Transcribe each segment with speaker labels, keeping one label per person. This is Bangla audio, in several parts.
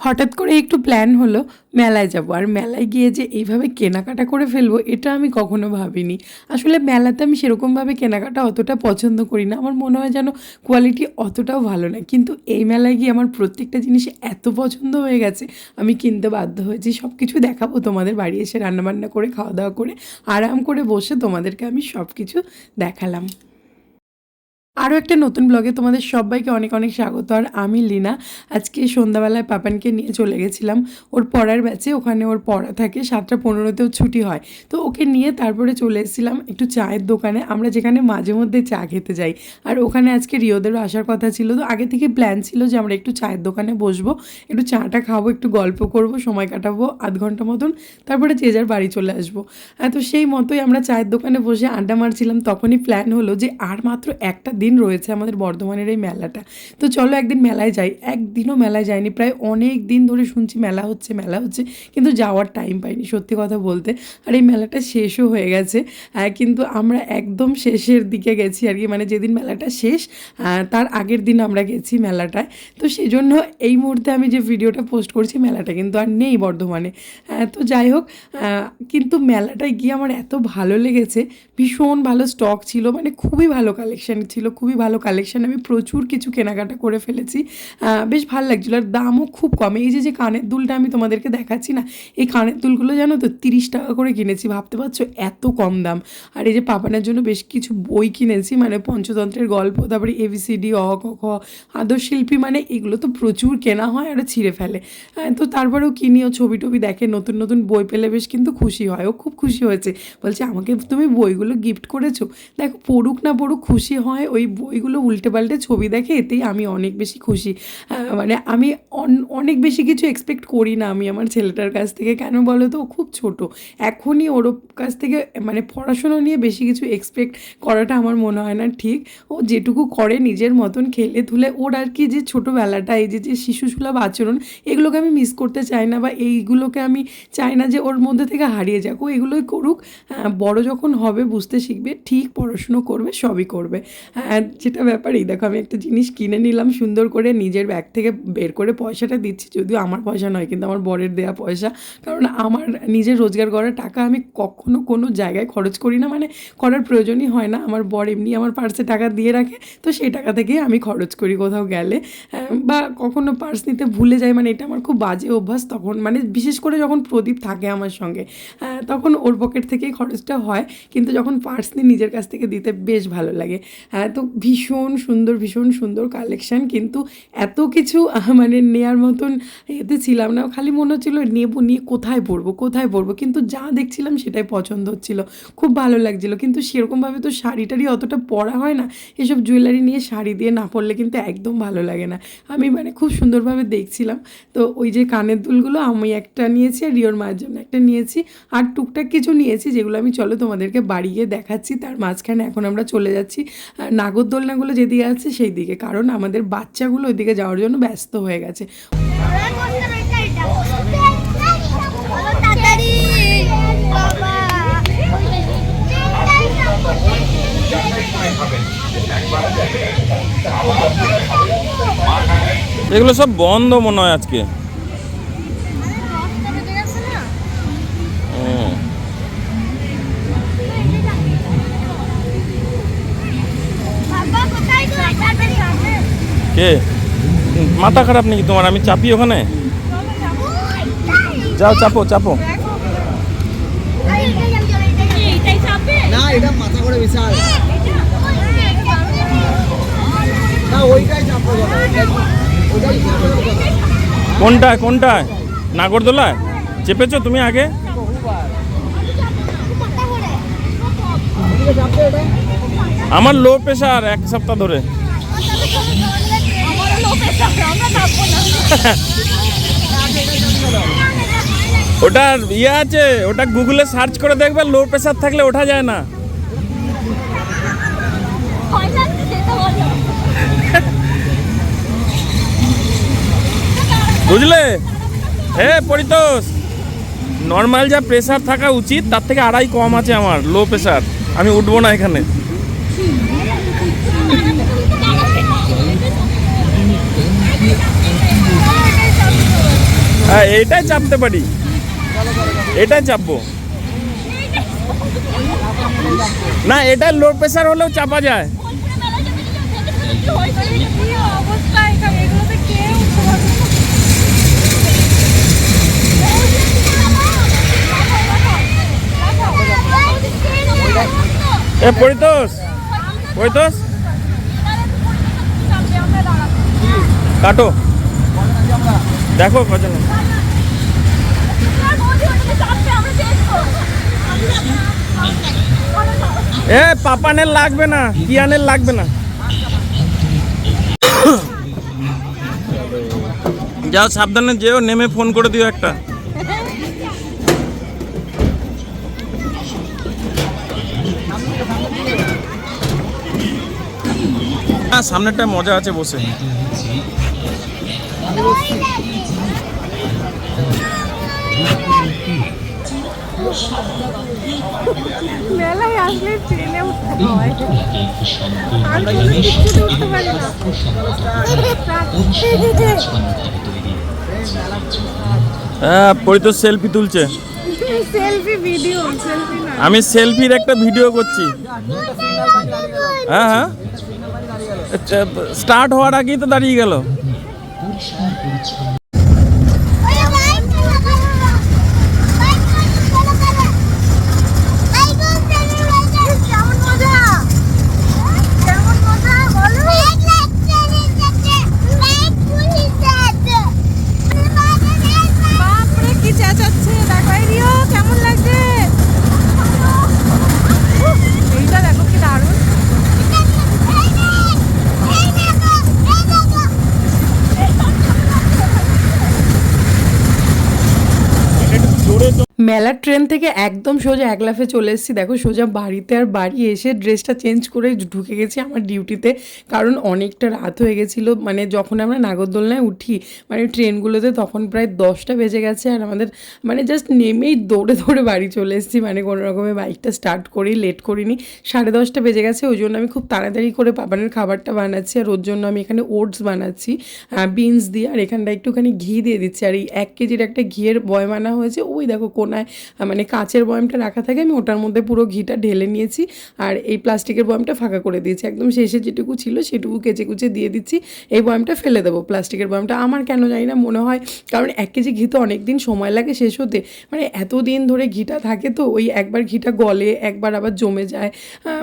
Speaker 1: হঠাৎ করে একটু প্ল্যান হলো, মেলায় যাব। আর মেলায় গিয়ে যে এইভাবে কেনাকাটা করে ফেলব, এটা আমি কখনো ভাবিনি। আসলে মেলাতে আমি সেরকমভাবে কেনাকাটা অতটা পছন্দ করি না। আমার মনে হয় যেন কোয়ালিটি অতটাও ভালো না। কিন্তু এই মেলায় গিয়ে আমার প্রত্যেকটা জিনিস এত পছন্দ হয়ে গেছে, আমি কিনতে বাধ্য হয়েছি। সব কিছু দেখাবো তোমাদের বাড়ি এসে রান্নাবান্না করে, খাওয়া দাওয়া করে, আরাম করে বসে তোমাদেরকে আমি সব কিছু দেখালাম। আরও একটা নতুন ব্লগে তোমাদের সবাইকে অনেক অনেক স্বাগত। আর আমি লীনা। আজকে সন্ধ্যাবেলায় পাপানকে নিয়ে চলে গেছিলাম। ওর পড়ার ব্যাচে, ওখানে ওর পড়া থাকে, সাতটা পনেরোতেও ছুটি হয়। তো ওকে নিয়ে তারপরে চলে এসেছিলাম একটু চায়ের দোকানে। আমরা যেখানে মাঝে মধ্যে চা খেতে যাই। আর ওখানে আজকে রিওদেরও আসার কথা ছিল। তো আগে থেকে প্ল্যান ছিল যে আমরা একটু চায়ের দোকানে বসবো, একটু চাটা খাব, একটু গল্প করব, সময় কাটাবো আধ ঘণ্টা মতন। তারপরে যে যার বাড়ি চলে আসব। হ্যাঁ তো সেই মতোই আমরা চায়ের দোকানে বসে আড্ডা মারছিলাম। তখনই প্ল্যান হলো যে আর মাত্র একটা দিন রয়েছে আমাদের বর্ধমানের এই মেলাটা। তো চলো একদিন মেলায় যাই। একদিনও মেলায় যাইনি, প্রায় অনেক দিন ধরে শুনছি মেলা হচ্ছে মেলা হচ্ছে, কিন্তু যাওয়ার টাইম পাইনি সত্যি কথা বলতে। আর এই মেলাটা শেষও হয়ে গেছে কিন্তু আমরা একদম শেষের দিকে গেছি আর কি মানে যেদিন মেলাটা শেষ তার আগের দিন আমরা গেছি মেলাটায়। তো সেই জন্য এই মুহূর্তে আমি যে ভিডিওটা পোস্ট করছি, মেলাটা কিন্তু আর নেই বর্ধমানে। তো যাই হোক কিন্তু মেলাটায় গিয়ে আমার এত ভালো লেগেছে, ভীষণ ভালো স্টক ছিল মানে খুবই ভালো কালেকশান ছিল। খুবই ভালো কালেকশান আমি প্রচুর কিছু কেনাকাটা করে ফেলেছি। বেশ ভালো লাগছিল। আর দামও খুব কম। এই যে যে কানের দুলটা আমি তোমাদেরকে দেখাচ্ছি না এই কানের দুলগুলো জানো তো তিরিশ টাকা করে কিনেছি। ভাবতে পারছ এত কম দাম। আর এই যে পাপানের জন্য বেশ কিছু বই কিনেছি মানে পঞ্চতন্ত্রের গল্প তারপরে এবিসিডি অ ক খ আদর্শ শিল্পী মানে এগুলো তো প্রচুর কেনা হয় আর ছিঁড়ে ফেলে। হ্যাঁ, তো তারপরেও কিনি ও ছবি টবি দেখে নতুন নতুন বই পেলে বেশ কিন্তু খুশি হয়। ও খুব খুশি হয়েছে। বলছে আমাকে তুমি বইগুলো গিফট করেছ? দেখো পড়ুক না পড়ুক খুশি হয় ওই বইগুলো উল্টে পাল্টে ছবি দেখে এতেই আমি অনেক বেশি খুশি। মানে আমি অন- অনেক বেশি কিছু এক্সপেক্ট করি না আমি আমার ছেলেটার কাছ থেকে। কেন বলো তো? খুব ছোট। এখনই ওর কাছ থেকে মানে পড়াশুনো নিয়ে বেশি কিছু এক্সপেক্ট করাটা আমার মনে হয় না ঠিক। ও যেটুকু করে নিজের মতন খেলে ধুলে ওর আর কি যে ছোটোবেলাটা, এই যে যে শিশুসুলভ আচরণ, এগুলোকে আমি মিস করতে চাই না বা এইগুলোকে আমি চাই না যে ওর মধ্যে থেকে হারিয়ে যাক। ও এগুলোই করুক। বড় যখন হবে বুঝতে শিখবে, ঠিক পড়াশুনো করবে, সবই করবে। হ্যাঁ যেটা ব্যাপার এই দেখো আমি একটা জিনিস কিনে নিলাম সুন্দর করে নিজের ব্যাগ থেকে বের করে পয়সাটা দিচ্ছি, যদিও আমার পয়সা নয়, কিন্তু আমার বরের দেয়া পয়সা। কারণ আমার নিজের রোজগার করা টাকা আমি কখনো কোনো জায়গায় খরচ করি না মানে করার প্রয়োজনই হয় না। আমার বর এমনি আমার পার্সে টাকা দিয়ে রাখে, তো সেই টাকা থেকেই আমি খরচ করি কোথাও গেলে। বা কখনো পার্স নিতে ভুলে যাই মানে এটা আমার খুব বাজে অভ্যাস তখন মানে বিশেষ করে যখন প্রদীপ থাকে আমার সঙ্গে তখন ওর পকেট থেকেই খরচটা হয়, কিন্তু যখন পার্স নিয়ে নিজের কাছ থেকে দিতে বেশ ভালো লাগে। হ্যাঁ তো ভীষণ সুন্দর ভীষণ সুন্দর কালেকশান কিন্তু এত কিছু মানে নেয়ার মতন এতে ছিলাম না। খালি মনে হচ্ছিল নেব নিয়ে কোথায় পরবো কোথায় পরবো? কিন্তু যা দেখছিলাম সেটাই পছন্দ হচ্ছিল। খুব ভালো লাগছিল। কিন্তু সেরকমভাবে তো শাড়ি টাড়ি অতটা পরা হয় না। এসব জুয়েলারি নিয়ে শাড়ি দিয়ে না পরলে কিন্তু একদম ভালো লাগে না। আমি মানে খুব সুন্দরভাবে দেখছিলাম। তো ওই যে কানের দুলগুলো আমি একটা নিয়েছি আর রিওর মায়ের জন্য একটা নিয়েছি। আর টুকটাক কিছু নিয়েছি যেগুলো আমি চলো তোমাদেরকে বাড়ি গিয়ে দেখাচ্ছি। তার মাঝখানে এখন আমরা চলে যাচ্ছি আহ, নাগরদোলনাগুলো যেদিকে আছে সেই দিকে কারণ আমাদের বাচ্চাগুলো ওইদিকে যাওয়ার জন্য ব্যস্ত হয়ে গেছে।
Speaker 2: এগুলো সব বন্ধ মনে হয় আজকে। কে? মাথা খারাপ নাকি তোমার? আমি চাপি ওখানে? যাও চাপো চাপো।
Speaker 3: না এটা মাথা করে বিশাল। না ওইটাই চাপা
Speaker 2: কোনটায় কোনটায়? নাগরদোলায়? চেপেছো তুমি আগে? আমার লো প্রেশার এক সপ্তাহ ধরে। ওটা ইয়ে আছে, ওটা গুগলে সার্চ করে দেখবে লো প্রেশার থাকলে ওঠা যায় না। বুঝলে? হে পরিতোষ নর্মাল যা প্রেশার থাকা উচিত, তার থেকে আড়াই কম আছে আমার লো প্রেশার আমি উঠবো না এখানে। হ্যাঁ এইটাই চাপতে পারি। এটাই চাপবো। না, এটা লো প্রেশার হলেও চাপা যায়। পরিতোষ পরিতোষ। কাটো। দেখো কজন এ, পাপানের লাগবে না কিয়ানের লাগবে না। যাও, সাবধানে যেও, নেমে ফোন করে দিও একটা। হ্যাঁ সামনেরটা মজা আছে বসে।
Speaker 4: মেলায় আসলে ট্রেনে উঠতে হয়। আর কোনো কিছুতে উঠতে পারি না।
Speaker 2: হ্যাঁ পরিতোষ সেলফি তুলছে।
Speaker 4: সেলফি ভিডিও সেলফি না।
Speaker 2: আমি সেলফির একটা ভিডিও করছি। হ্যাঁ হ্যাঁ। স্টার্ট হওয়ার আগেই তো দাঁড়িয়ে গেল
Speaker 4: কেমন মজা কেমন মজা বলো বাপরে কি চেঁচাচ্ছে দেখো এই রিও কেমন লাগছে এইটা দেখো কি দারুণ
Speaker 1: মেলার ট্রেন থেকে একদম সোজা এক লাফে চলে এসেছি। দেখো, সোজা বাড়িতে আর বাড়ি এসে ড্রেসটা চেঞ্জ করে ঢুকে গেছি আমার ডিউটিতে। কারণ অনেকটা রাত হয়ে গেছিল। মানে যখন আমরা নাগরদোলনায় উঠি মানে ট্রেনগুলোতে তখন প্রায় দশটা বেজে গেছে আর আমাদের মানে জাস্ট নেমেই দৌড়ে দৌড়ে বাড়ি চলে এসেছি। মানে কোনো রকমের বাইকটা স্টার্ট করি লেট করিনি। সাড়ে দশটা বেজে গেছে। ওই জন্য আমি খুব তাড়াতাড়ি করে পাপানের খাবারটা বানাচ্ছি আর ওর জন্য আমি এখানে ওটস বানাচ্ছি বিনস দিয়ে। আর এখানটা একটুখানি ঘি দিয়ে দিচ্ছি। আর এই এক কেজির একটা ঘিয়ের বয় আনা হয়েছে। ওই দেখো কোনায় মানে কাঁচের বয়ামটা রাখা থাকে, আমি ওটার মধ্যে পুরো ঘিটা ঢেলে নিয়েছি আর এই প্লাস্টিকের বয়মটা ফাঁকা করে দিয়েছি। একদম শেষে যেটুকু ছিল সেটুকু কেচে কুচে দিয়ে দিচ্ছি, এই বয়ামটা ফেলে দেবো, প্লাস্টিকের বয়মটা। আমার কেন জানি না মনে হয়, কারণ এক কেজি ঘি তো অনেক দিন সময় লাগে শেষ হতে। মানে এত দিন ধরে ঘিটা থাকে তো, ওই একবার ঘিটা গলে, একবার আবার জমে যায়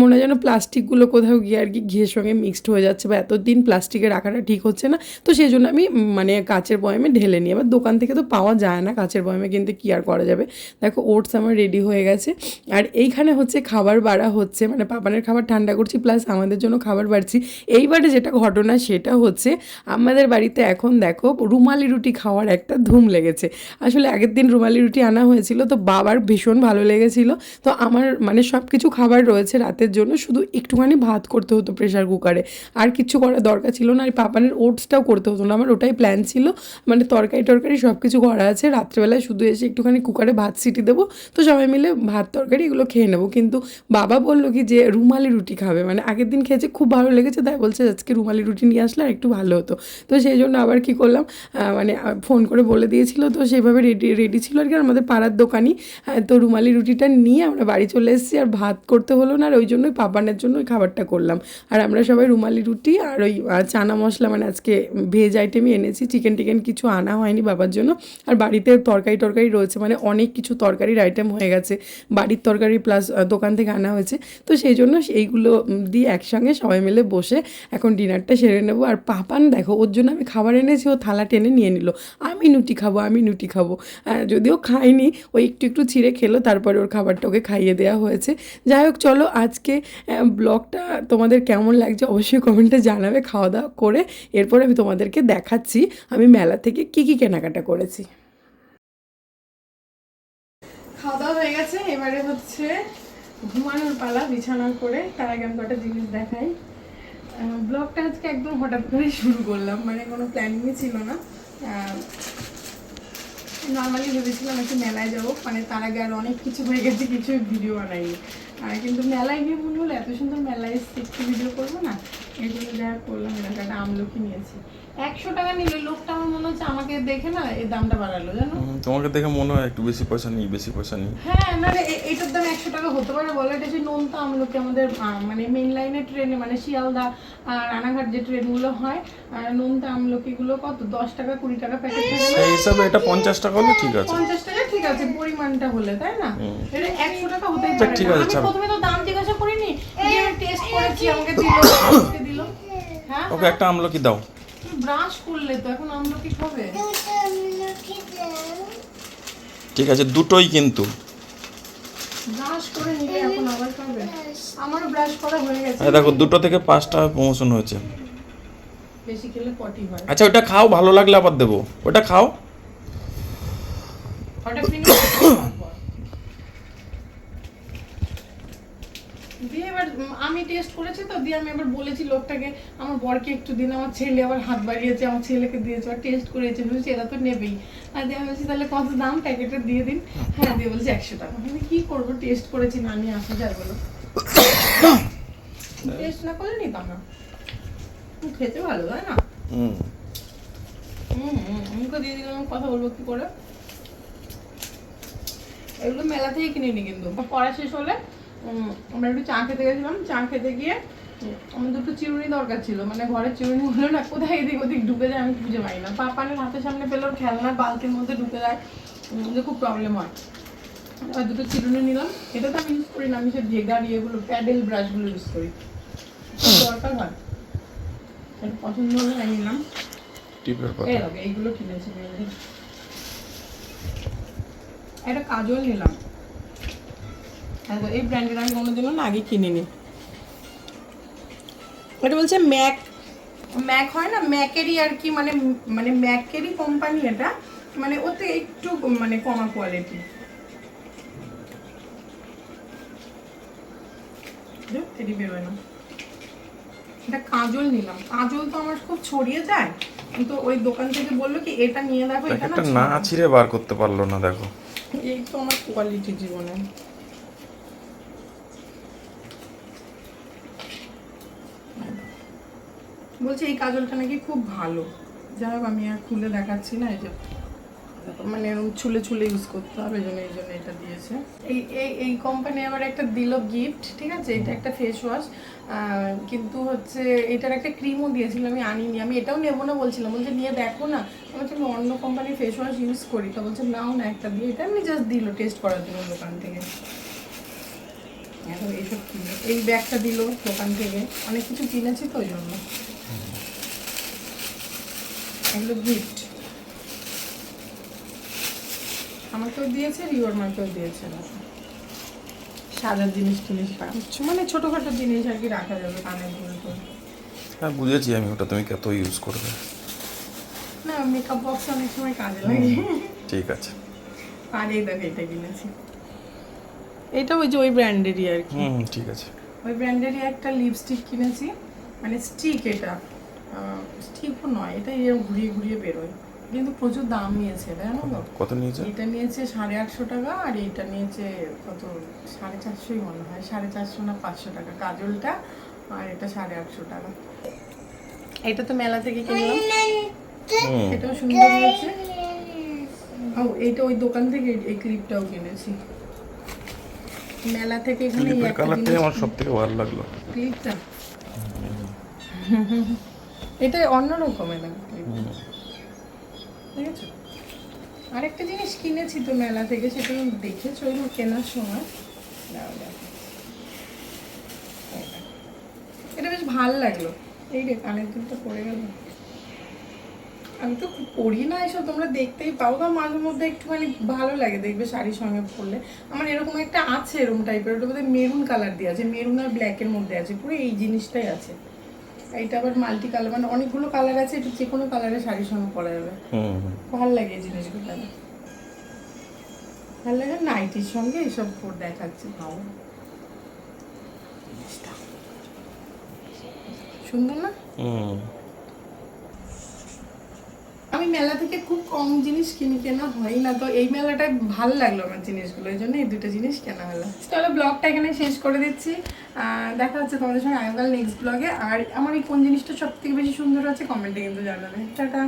Speaker 1: মনে হয় যেন প্লাস্টিকগুলো কোথাও গিয়ে আর কি ঘিয়ের সঙ্গে মিক্সড হয়ে যাচ্ছে বা এতদিন প্লাস্টিকে রাখাটা ঠিক হচ্ছে না। তো সেই জন্য আমি মানে কাঁচের বয়মে ঢেলে নিই। এবার দোকান থেকে তো পাওয়া যায় না কাঁচের বয়মে, কিন্তু কি আর করা যাবে? দেখো ওটস আমার রেডি হয়ে গেছে। আর এইখানে হচ্ছে খাবার বাড়া হচ্ছে মানে পাপানের খাবার ঠান্ডা করছি প্লাস আমাদের জন্য খাবার বাড়ছি। এইবারে যেটা ঘটনা সেটা হচ্ছে, আমাদের বাড়িতে এখন দেখো রুমালি রুটি খাওয়ার একটা ধুম লেগেছে। আসলে আগের দিন রুমালি রুটি আনা হয়েছিল, তো বাবার ভীষণ ভালো লেগেছিল। তো আমার মানে সব কিছু খাবার রয়েছে রাতের জন্য, শুধু একটুখানি ভাত করতে হতো প্রেশার কুকারে আর কিছু করার দরকার ছিল না, আর পাপানের ওটসটাও করতে হতো না। আমার ওটাই প্ল্যান ছিল মানে তরকারি টরকারি সব কিছু করা আছে। রাত্রেবেলায় শুধু এসে একটুখানি কুকারে ভাত সিটি দেবো। তো সবাই মিলে ভাত তরকারি এগুলো খেয়ে নেব। কিন্তু বাবা বলল কি যে রুমালি রুটি খাবে। মানে আগের দিন খেয়েছে, খুব ভালো লেগেছে। তাই বলছে আজকে রুমালি রুটি নিয়ে আসলে আর একটু ভালো হতো। তো সেই জন্য আবার কি করলাম মানে ফোন করে বলে দিয়েছিল। তো সেইভাবে রেডি রেডি ছিল আর কি। আমাদের পাড়ার দোকানই তো রুমালি রুটিটা নিয়ে আমরা বাড়ি চলে এসেছি। আর ভাত করতে হলো না। আর ওই জন্যই পাপানের জন্য ওই খাবারটা করলাম। আর আমরা সবাই রুমালি রুটি আর ওই চানা মশলা মানে আজকে ভেজ আইটেমই এনেছি। চিকেন টিকেন কিছু আনা হয়নি বাবার জন্য। আর বাড়িতে তরকারি টরকারি রয়েছে। মানে অনেক কিছু তরকারির আইটেম হয়ে গেছে, বাড়ির তরকারি প্লাস দোকান থেকে আনা হয়েছে। তো সেই জন্য এইগুলো দিয়ে একসঙ্গে সবাই মিলে বসে এখন ডিনারটা সেরে নেব। আর পাপান দেখো, ওর জন্য আমি খাবার এনেছি, ও থালা টেনে নিয়ে নিল। আমি নুটি খাব, আমি নুটি খাব। যদিও খাইনি, ও একটু একটু ছিঁড়ে খেলো, তারপরে ওর খাবারটা ওকে খাইয়ে দেওয়া হয়েছে। যাই হোক, চলো আজকে ব্লগটা তোমাদের কেমন লাগছে অবশ্যই কমেন্টে জানাবে খাওয়া দাওয়া করে। এরপর আমি তোমাদেরকে দেখাচ্ছি, আমি মেলা থেকে কি কি কেনাকাটা করেছি খাওয়া দাওয়া হয়ে গেছে এবারে হচ্ছে ঘুমানোর পালা, বিছানার করে তার আগে আমি কটা জিনিস দেখাই। ব্লগটা আজকে একদম হঠাৎ করে শুরু করলাম মানে কোনো প্ল্যানিংই ছিল না। নর্মালি ভেবেছিলাম একটু মেলায় যাব মানে তার আগে আর অনেক কিছু হয়ে গেছে কিছু ভিডিও বানাইনি। কিন্তু মেলায় গিয়ে মনে হলো, এত সুন্দর মেলায় একটু ভিডিও করব না এগুলো যা করলাম একটা আমলকি নিয়েছি।
Speaker 4: একশো টাকা নিলে লোকটা আমার মনে হচ্ছে আমাকে দেখে না এই দামটা বাড়ালো জানো?
Speaker 2: তোমাকে দেখে মনে হয় একটু বেশি পয়সা নিই বেশি পয়সা নিই।
Speaker 4: হ্যাঁ না এটার দাম একশো টাকা হতে পারে বলো এটা সেই নোনতা আমলকি আমাদের মানে মেন লাইনের ট্রেনে মানে শিয়ালদা আর রানাঘাট যে ট্রেনগুলো হয় আর নোনতা আমলকিগুলো কত? দশ টাকা কুড়ি টাকা প্যাকেট
Speaker 2: সেই হিসাবে এটা পঞ্চাশ টাকা হলে ঠিক আছে।
Speaker 4: পঞ্চাশ টাকা ঠিক আছে পরিমাণটা হলে তাই না? এটা একশো টাকা হতেই
Speaker 2: আচ্ছা,
Speaker 4: পারে
Speaker 2: ঠিক আছে,
Speaker 4: প্রথমে তো দাম জিজ্ঞাসা করিনি টেস্ট করেছি আমাকে দিল দিল। হ্যাঁ?
Speaker 2: ওকে একটা আমলকি দাও।
Speaker 4: ব্রাশ করলে তো? এখন আমলকি খাবে
Speaker 2: ঠিক আছে দুটোই কিন্তু।
Speaker 4: ব্রাশ করে নিলে এখন আবার খাবে। আমারও ব্রাশ করা হয়ে গেছে।
Speaker 2: দেখো দুটো থেকে পাঁচটা প্রমোশন হয়েছে।
Speaker 4: বেশি খেলে পটি হয়।
Speaker 2: আচ্ছা ওটা খাও ভালো লাগলে আবার দেবো। ওটা খাও
Speaker 4: ওটা finish দিয়ে এবার উম, আমি টেস্ট করেছি তো দিয়ে আমি এবার বলেছি লোকটাকে আমার বরকে একটু দিন আমার ছেলে আবার হাত বাড়িয়েছে আমার ছেলেকে দিয়েছে আর টেস্ট করেছে। বলছি এরা তো নেবেই। আর দিয়ে আমি বলছি তাহলে কত দাম? প্যাকেটে দিয়ে দিন। হ্যাঁ দিয়ে বলছে একশো টাকা। আমি কি করব? টেস্ট করেছি না নিয়ে আসা যায় বলো। টেস্ট না করলে নিতাম না। খেতে ভালো তাই না?
Speaker 2: হুম।
Speaker 4: হুম মুখে দিয়ে দিলাম কথা বলব কি করে? এগুলো মেলা থেকে কিনে নি কিন্তু পড়া শেষ হলে আমরা একটু চা খেতে গেছিলাম চা খেতে গিয়ে আমার দুটো চিরুনি দরকার ছিল মানে ঘরের চিরুনি হলো না কোথায় এদিক ওদিক ঢুকে যায় আমি খুঁজে পাই না। পাপানের হাতের সামনে পেলে ওর খেলনা বালতির মধ্যে ঢুকে যায় খুব প্রবলেম হয়। আর দুটো চিরুনি নিলাম এটা তো আমি ইউজ করি না আমি সব ভেগার ইয়েগুলো প্যাডেল ব্রাশগুলো ইউজ করি। দরকার হয়। এটা পছন্দ হলে আমি নিলাম।
Speaker 2: টিপের পাতা
Speaker 4: এইগুলো কিনেছি। একটা কাজল নিলাম। এই ব্র্যান্ডের আমি কোনোদিনও না আগে কিনিনি। এটা বলছে ম্যাক। ম্যাক হয় না? ম্যাকেরই আর কি মানে মানে ম্যাকেরই কোম্পানি এটা মানে ওতে একটু মানে কমা কোয়ালিটি এটি বেরোয় না এটা কাজল নিলাম। কাজল তো আমার খুব ছড়িয়ে যায় কিন্তু ওই দোকান থেকে বলল কি এটা নিয়ে দেখো এটা না
Speaker 2: ছিঁড়ে বার করতে পারল না দেখো।
Speaker 4: এই তো আমার কোয়ালিটি জীবনে। বলছে এই কাজলটা নাকি খুব ভালো। যাই হোক, আমি আর খুলে দেখাচ্ছি না, এই যে মানে ছুলে ছুলে ইউজ করতে হবে, এই জন্য এই জন্য এটা দিয়েছে। এই এই এই কোম্পানি আবার একটা দিল গিফট ঠিক আছে? এটা একটা ফেস ওয়াশ কিন্তু হচ্ছে এটার একটা ক্রিমও দিয়েছিল, আমি আনিনি। আমি এটাও নেব না বলছিলাম, বলছে নিয়ে দেখো না। আমি অন্য কোম্পানির ফেস ওয়াশ ইউজ করি। তো বলছে, নাও না একটা দিয়ে। এটা আমি জাস্ট দিল টেস্ট করার জন্য দোকান থেকে। এইসব কিনে এই ব্যাগটা দিল দোকান থেকে। অনেক কিছু কিনেছি তো ওই জন্য। এগুলো গিফট আমাকেও দিয়েছে রিওর মাকেও দিয়েছে সাজার জিনিস রাখা। মানে ছোটোখাটো জিনিস আর কি রাখা যাবে কানের দুল টুল।
Speaker 2: হ্যাঁ বুঝেছি আমি ওটা তুমি কত ইউজ করবে।
Speaker 4: না মেকআপ বক্স অনেক সময় কাজে লাগে।
Speaker 2: ঠিক আছে।
Speaker 4: আর দেখো এটা কিনেছি। এটা ওই যে ওই ব্র্যান্ডেরই আর কি।
Speaker 2: হুম ঠিক আছে।
Speaker 4: ওই ব্র্যান্ডেরই একটা লিপস্টিক কিনেছি। মানে স্টিক এটা। স্টিকও নয় এটা এরকম ঘুরিয়ে ঘুরিয়ে বেরোয়। কিন্তু প্রচুর দাম নিয়েছে এটা জানো তো
Speaker 2: কত নিয়েছে?
Speaker 4: এটা নিয়েছে সাড়ে আটশো টাকা আর এইটা নিয়েছে কত সাড়ে চারশোই মনে হয় সাড়ে চারশো না পাঁচশো টাকা কাজলটা আর এটা সাড়ে আটশো টাকা। এটা তো মেলা থেকে কিনলাম। এটাও সুন্দর হয়েছে। ও এইটা ওই দোকান থেকে এই ক্লিপটাও কিনেছি। মেলা থেকে এখানে
Speaker 2: কালারটাই আমার সব থেকে ভালো লাগল।
Speaker 4: ক্লিপটা? এটা অন্যরকম এলাম দেখেছ? আরেকটা জিনিস কিনেছি তো মেলা থেকে সেটা তুমি দেখেছ কেনার সময়। এটা বেশ ভালো লাগল। এই রে কানের দুলটা পড়ে গেল। আমি তো পড়ি না এসব তোমরা দেখতেই পাও তো মাঝে মধ্যে একটুখানি ভালো লাগে দেখবে শাড়ির সঙ্গে পরলে। আমার এরকম একটা আছে এরকম টাইপের ওটা বোধহয় মেরুন কালার দিয়ে আছে মেরুন আর ব্ল্যাকের মধ্যে আছে পুরো এই জিনিসটাই আছে। এটা আবার মাল্টি কালার মানে অনেকগুলো কালার আছে এটা যে কোনো কালারের শাড়ির সঙ্গে পরা যাবে।
Speaker 2: হুম হুম।
Speaker 4: ভালো লাগে এই জিনিসগুলো। ভালো লাগে নাইটির সঙ্গে এইসব পর দেখাচ্ছে। ভালো। সুন্দর না? আমি আমি মেলা থেকে খুব কম জিনিস কিনি কেনা হয় না তো এই মেলাটায় ভালো লাগল আমার জিনিসগুলো এই জন্য এই দুটো জিনিস কেনা হলো। চলো ব্লগটা এখানে শেষ করে দিচ্ছি। দেখা হচ্ছে তোমাদের সঙ্গে আগামীকাল নেক্সট ব্লগে আর আমার এই কোন জিনিসটা সব থেকে বেশি সুন্দর আছে কমেন্টে কিন্তু জানাবে। টাটা।